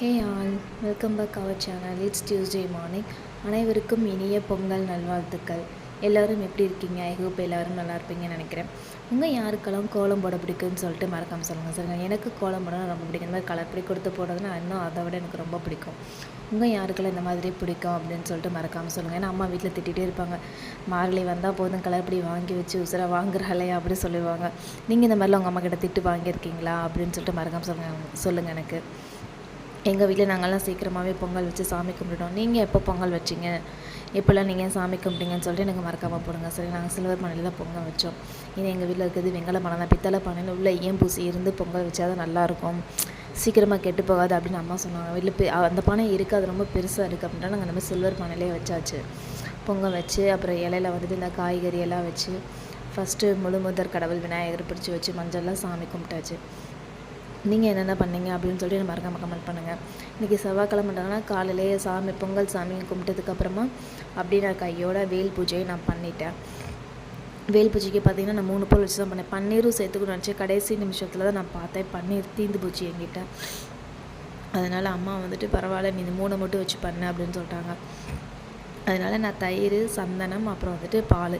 Hey all welcome back our channel. It's Tuesday morning. அனைவருக்கும் இனிய பொங்கல் நல்வாழ்த்துக்கள். எல்லோரும் எப்படி இருக்கீங்க? ஐ ஹோப் எல்லோரும் நல்லா இருப்பீங்கன்னு நினைக்கிறேன். உங்கள் யாருக்கெல்லாம் கோலம் போட பிடிக்குன்னு சொல்லிட்டு மறக்காமல் சொல்லுங்கள் சரிங்க எனக்கு கோலம் போட ரொம்ப பிடிக்கும். இந்த மாதிரி கலர் பிடி கொடுத்து போடுறதுன்னா இன்னும் அதை விட எனக்கு ரொம்ப பிடிக்கும். உங்கள் யாருக்கெல்லாம் இந்த மாதிரி பிடிக்கும் அப்படின்னு சொல்லிட்டு மறக்காமல் சொல்லுங்கள் ஏன்னா அம்மா வீட்டில் திட்டிகிட்டே இருப்பாங்க. மார்கழி வந்தால் போதும் கலர்படி வாங்கி வச்சு உசுரை வாங்குறாளே அப்படின்னு சொல்லுவாங்க நீங்கள் இந்த மாதிரிலாம் உங்கள் அம்மா கிட்ட திட்டு வாங்கியிருக்கீங்களா அப்படின்னு சொல்லிட்டு மறக்காமல் சொல்லுங்கள் சொல்லுங்கள் எனக்கு. எங்கள் வீட்டில் நாங்கள்லாம் சீக்கிரமாகவே பொங்கல் வச்சு சாமி கும்பிடுவோம் நீங்கள் எப்போ பொங்கல் வச்சிங்க? எப்போல்லாம் நீங்கள் சாமி கும்பிட்டீங்கன்னு சொல்லிட்டு எனக்கு மறக்காமல் போடுங்க. சரி நாங்கள் சில்வர் பானையில் தான் பொங்கல் வச்சோம். இது எங்கள் வீட்டில் இருக்கிறது வெங்கல பானை தான். பித்தளை பானையில் உள்ள ஏன் பூசி இருந்து பொங்கல் வச்சா தான் நல்லாயிருக்கும் சீக்கிரமாக கெட்டு போகாது அப்படின்னு அம்மா சொன்னாங்க. வீட்டில் அந்த பானை இருக்குது அது ரொம்ப பெருசாக இருக்குது அப்படின்னா நாங்கள் நம்ம சில்வர் பானையிலே வச்சாச்சு. பொங்கல் வச்சு அப்புறம் இலையில வந்துட்டு இந்த காய்கறி எல்லாம் வச்சு ஃபஸ்ட்டு முழு முதற் கடவுள் விநாயகர் பிடிச்சி வச்சு மஞ்சள்லாம் சாமி கும்பிட்டாச்சு. நீங்கள் என்னென்ன பண்ணீங்க அப்படின்னு சொல்லிட்டு எனக்கு மறக்காம கமெண்ட் பண்ணுங்கள் இன்றைக்கி செவ்வாய்க்கிழமைட்டாங்கன்னா காலையிலேயே சாமி பொங்கல் சாமி கும்பிட்டதுக்கப்புறமா அப்படியே நான் கையோட வேல் பூஜையை நான் பண்ணிட்டேன். வேல் பூஜைக்கு பார்த்தீங்கன்னா நான் மூணு பொருள் வச்சு தான் பண்ணேன். பன்னீரும் சேர்த்துக்கணும் நினச்சி கடைசி நிமிஷத்தில் தான் நான் பார்த்தேன். பன்னீர் தீந்து பூச்சி என்கிட்ட. அதனால் அம்மா வந்துட்டு பரவாயில்ல நீ இந்த மூணை மட்டும் வச்சு பண்ண அப்படின்னு சொல்லிட்டாங்க. அதனால் நான் தயிர் சந்தனம் அப்புறம் வந்துட்டு பால்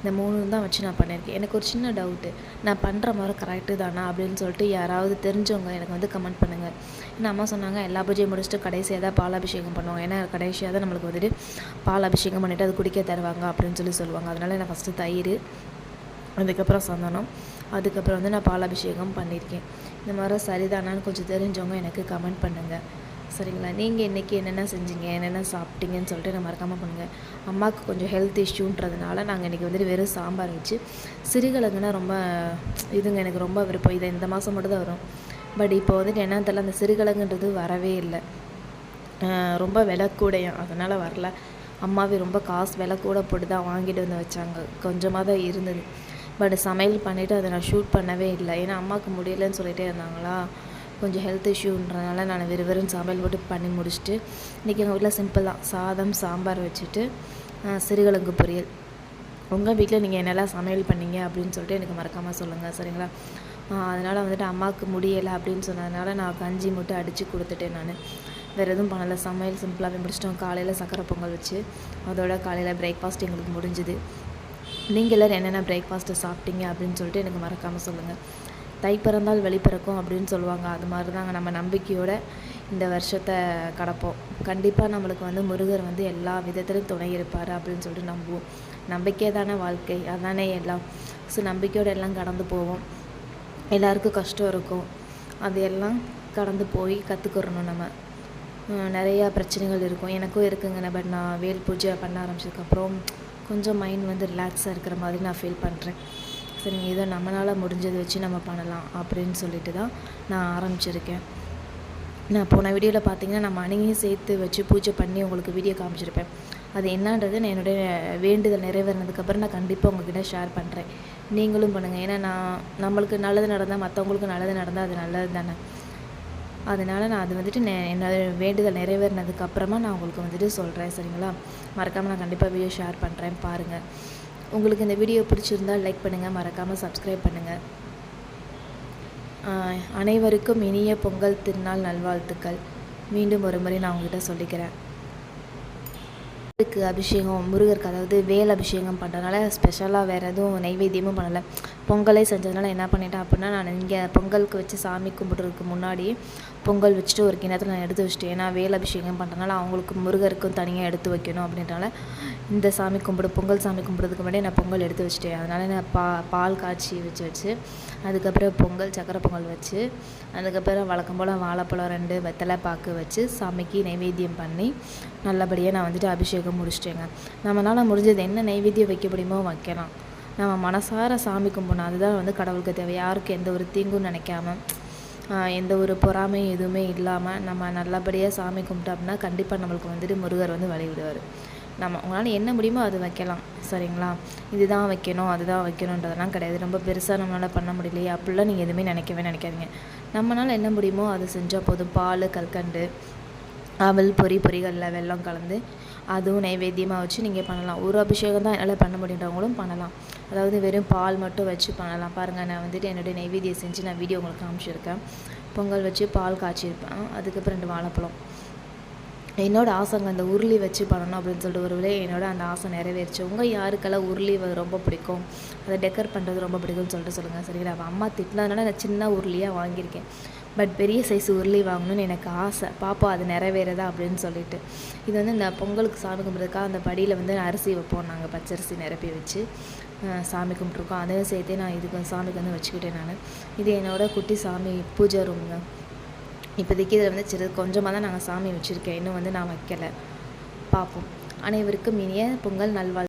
இந்த மூணு தான் வச்சு நான் பண்ணியிருக்கேன். எனக்கு ஒரு சின்ன டவுட்டு நான் பண்ணுற மாதிரி கரெக்டு தானா அப்படின்னு சொல்லிட்டு யாராவது தெரிஞ்சவங்க எனக்கு வந்து கமெண்ட் பண்ணுங்கள் ஏன்னா அம்மா சொன்னாங்க எல்லா பூஜையும் முடிச்சுட்டு கடைசியாக தான் பால் அபிஷேகம் பண்ணுவாங்க. ஏன்னா கடைசியாக தான் நம்மளுக்கு வந்துட்டு பால் அபிஷேகம் பண்ணிவிட்டு அது குடிக்க தருவாங்க அப்படின்னு சொல்லி சொல்லுவாங்க. அதனால் நான் ஃபஸ்ட்டு தயிர் அதுக்கப்புறம் சந்தனம் அதுக்கப்புறம் வந்து நான் பால் அபிஷேகம் பண்ணியிருக்கேன். இந்த மாதிரி சரிதானான்னு கொஞ்சம் தெரிஞ்சவங்க எனக்கு கமெண்ட் பண்ணுங்கள் சரிங்களா? நீங்கள் இன்றைக்கி என்னென்ன செஞ்சீங்க? என்னென்ன சாப்பிட்டீங்கன்னு சொல்லிட்டு நான் மறக்காமல் பண்ணுங்கள் அம்மாவுக்கு கொஞ்சம் ஹெல்த் இஷ்யூன்றதுனால நாங்கள் இன்றைக்கி வந்துட்டு வெறும் சாம்பார் வச்சு சிறுகிழங்குனா ரொம்ப இதுங்க எனக்கு ரொம்ப விருப்பம். இதை இந்த மாதம் மட்டும் தான் வரும். பட் இப்போ வந்துட்டு என்ன தெரியல அந்த சிறுகிழங்குன்றது வரவே இல்லை. ரொம்ப விலை கூடையும் அதனால் வரல. அம்மாவே ரொம்ப காசு விலை கூட போட்டு தான் வாங்கிட்டு வந்து வச்சாங்க. கொஞ்சமாக தான் இருந்தது. பட் சமையல் பண்ணிவிட்டு அதை நான் ஷூட் பண்ணவே இல்லை. ஏன்னா அம்மாவுக்கு முடியலன்னு சொல்லிகிட்டே இருந்தாங்களா? கொஞ்சம் ஹெல்த் இஷ்யூன்றனால நான் வெறும் சமையல் போட்டு பண்ணி முடிச்சுட்டு இன்றைக்கி எங்கள் வீட்டில் சிம்பிள் தான். சாதம் சாம்பார் வச்சுட்டு சிறுகிழங்கு பொரியல். உங்கள் வீட்டில் நீங்கள் என்னெல்லாம் சமையல் பண்ணீங்க அப்படின்னு சொல்லிட்டு எனக்கு மறக்காமல் சொல்லுங்கள் சரிங்களா? அதனால் வந்துட்டு அம்மாவுக்கு முடியலை அப்படின்னு சொன்னதுனால நான் கஞ்சி மட்டும் அடித்து கொடுத்துட்டேன் நான். வேறு எதுவும் பண்ணலை சமையல் சிம்பிளாகவே முடிச்சிட்டோம். காலையில் சக்கரை பொங்கல் வச்சு அதோட காலையில் பிரேக்ஃபாஸ்ட் எங்களுக்கு முடிஞ்சுது. நீங்கள் எல்லோரும் என்னென்ன பிரேக்ஃபாஸ்ட்டை சாப்பிட்டீங்க அப்படின்னு சொல்லிட்டு எனக்கு மறக்காமல் சொல்லுங்கள் தை பிறந்தால் வெளி பிறக்கும் அப்படின்னு சொல்லுவாங்க. அது மாதிரி தாங்க நம்ம நம்பிக்கையோட இந்த வருஷத்தை கடப்போம். கண்டிப்பாக நம்மளுக்கு வந்து முருகர் வந்து எல்லா விதத்திலும் துணை இருப்பார் அப்படின்னு சொல்லிட்டு நம்புவோம். நம்பிக்கை தானே வாழ்க்கை. அதானே எல்லாம். ஸோ நம்பிக்கையோடு எல்லாம் கடந்து போவோம். எல்லாருக்கும் கஷ்டம் இருக்கும். அது எல்லாம் கடந்து போய் கற்றுக்கிறணும் நம்ம. நிறையா பிரச்சனைகள் இருக்கும். எனக்கும் இருக்குங்க பட் நான் வேல் பூஜை பண்ண ஆரம்பிச்சதுக்கப்புறம் கொஞ்சம் மைண்ட் வந்து ரிலாக்ஸாக இருக்கிற மாதிரி நான் ஃபீல் பண்ணுறேன் சரிங்க ஏதோ நம்மளால் முடிஞ்சதை வச்சு நம்ம பண்ணலாம் அப்படின்னு சொல்லிட்டு தான் நான் ஆரம்பிச்சிருக்கேன். நான் போன வீடியோவில் பார்த்தீங்கன்னா நான் மணியும் சேர்த்து வச்சு பூஜை பண்ணி உங்களுக்கு வீடியோ காமிச்சிருப்பேன். அது என்னன்றது நான் என்னுடைய வேண்டுதல் நிறைவேறினதுக்கப்புறம் நான் கண்டிப்பாக உங்ககிட்ட ஷேர் பண்ணுறேன் நீங்களும் பண்ணுங்கள் ஏன்னா நான் நம்மளுக்கு நல்லது நடந்தால் மற்றவங்களுக்கு நல்லது நடந்தால் அது நல்லது தானே. அதனால் நான் அது வந்துட்டு என்னோட வேண்டுதல் நிறைவேறினதுக்கப்புறமா நான் உங்களுக்கு வந்துட்டு சொல்கிறேன் சரிங்களா? மறக்காமல் நான் கண்டிப்பாக வீடியோ ஷேர் பண்ணுறேன் பாருங்கள் உங்களுக்கு இந்த வீடியோ பிடிச்சிருந்தால் லைக் பண்ணுங்கள் மறக்காமல் சப்ஸ்கிரைப் பண்ணுங்கள் அனைவருக்கும் இனிய பொங்கல் திருநாள் நல்வாழ்த்துக்கள். மீண்டும் ஒரு முறை நான் உங்ககிட்ட சொல்லிக்கிறேன். முருகருக்கு அபிஷேகம் முருகருக்கு அதாவது வேல் அபிஷேகம் பண்ணுறதுனால ஸ்பெஷலாக வேறு எதுவும் நைவேத்தியமும் பண்ணலை. பொங்கலே செஞ்சதுனால என்ன பண்ணிட்டேன் அப்படின்னா நான் இங்கே பொங்கலுக்கு வச்சு சாமி கும்பிட்றதுக்கு முன்னாடி பொங்கல் வச்சுட்டு ஒரு கிணத்துல நான் எடுத்து வச்சுட்டேன். ஏன்னா வேல் அபிஷேகம் பண்ணுறதுனால அவங்களுக்கு முருகருக்கும் தனியாக எடுத்து வைக்கணும் அப்படின்றனால இந்த சாமி கும்பிடு பொங்கல் சாமி கும்பிட்றதுக்கு முன்னாடி நான் பொங்கல் எடுத்து வச்சுட்டேன். அதனால் நான் பா பால் காய்ச்சி வச்சு வச்சு அதுக்கப்புறம் பொங்கல் சக்கரை பொங்கல் வச்சு அதுக்கப்புறம் வழக்கம் போல் வாழைப்பழம் ரெண்டு வெத்தலை பாக்கு வச்சு சாமிக்கு நைவேத்தியம் பண்ணி நல்லபடியாக நான் வந்துட்டு அபிஷேகம் முடிச்சிட்டேங்க. நம்மளால் முடிஞ்சது என்ன நைவேத்தியம் வைக்க முடியுமோ வைக்கலாம். நம்ம மனசார சாமி கும்பிடணும். அதுதான் வந்து கடவுளுக்கு தேவை. யாருக்கும் எந்த ஒரு தீங்கும் நினைக்காம எந்த ஒரு பொறாமையும் எதுவுமே இல்லாமல் நம்ம நல்லபடியாக சாமி கும்பிட்டோம் அப்படின்னா கண்டிப்பாக நம்மளுக்கு வந்துட்டு முருகர் வந்து வழிவிடுவார். நம்ம உங்களால் என்ன முடியுமோ அது வைக்கலாம். சரிங்களா? இதுதான் வைக்கணும் அதுதான் வைக்கணுன்றதெல்லாம் கிடையாது. ரொம்ப பெருசாக நம்மளால் பண்ண முடியலையே. அப்படிலாம் நீங்கள் எதுவுமே நினைக்கவே நினைக்காதீங்க. நம்மளால் என்ன முடியுமோ அது செஞ்சால் போதும். பால் கல்கண்டு அவல் பொறி பொறிகளில் வெள்ளம் கலந்து அதுவும் நைவேத்தியமாக வச்சு நீங்கள் பண்ணலாம். ஒரு அபிஷேகம் தான் என்னால் பண்ண முடியுன்றவங்களும் பண்ணலாம். அதாவது வெறும் பால் மட்டும் வச்சு பண்ணலாம். பாருங்கள் நான் வந்துட்டு என்னுடைய நைவேத்தியம் செஞ்சு நான் வீடியோ உங்களுக்கு காமிச்சிருக்கேன். பொங்கல் வச்சு பால் காய்ச்சிருப்பேன். அதுக்கப்புறம் ரெண்டு வாழைப்பழம். என்னோடய ஆசைங்க அந்த உருளி வச்சு பண்ணணும் அப்படின்னு சொல்லிட்டு ஒரு வேளை என்னோட அந்த ஆசை நிறைவேறிச்சு. உங்கள் யாருக்கெல்லாம் உருளி ரொம்ப பிடிக்கும்? அதை டெக்கர் பண்ணுறது ரொம்ப பிடிக்கும்னு சொல்லிட்டு சொல்லுங்கள் சரிங்களா? அவள் அம்மா திட்டினதுனால நான் சின்ன உருளியாக வாங்கியிருக்கேன். பட் பெரிய சைஸ் உருளி வாங்கணும்னு எனக்கு ஆசை. பாப்பா அது நிறைவேறதா அப்படின்னு சொல்லிட்டு. இது வந்து இந்த பொங்கலுக்கு சாமி கும்பிட்றதுக்காக அந்த படியில் வந்து அரிசி வைப்போம். நாங்கள் பச்சரிசி நிரப்பி வச்சு சாமி கும்பிட்ருக்கோம் அதையும் சேர்த்தே நான் இதுக்கு சாமிக்கு வந்து வச்சுக்கிட்டேன் நான். இது என்னோடய குட்டி சாமி பூஜை ரூமுங்க இப்போதைக்கு இதில் வந்து சிறு கொஞ்சமாக தான் நாங்கள் சாமி வச்சுருக்கேன். இன்னும் வந்து நான் வைக்கலை. பார்ப்போம். அனைவருக்கும் இனிய பொங்கல் நல்வாழ்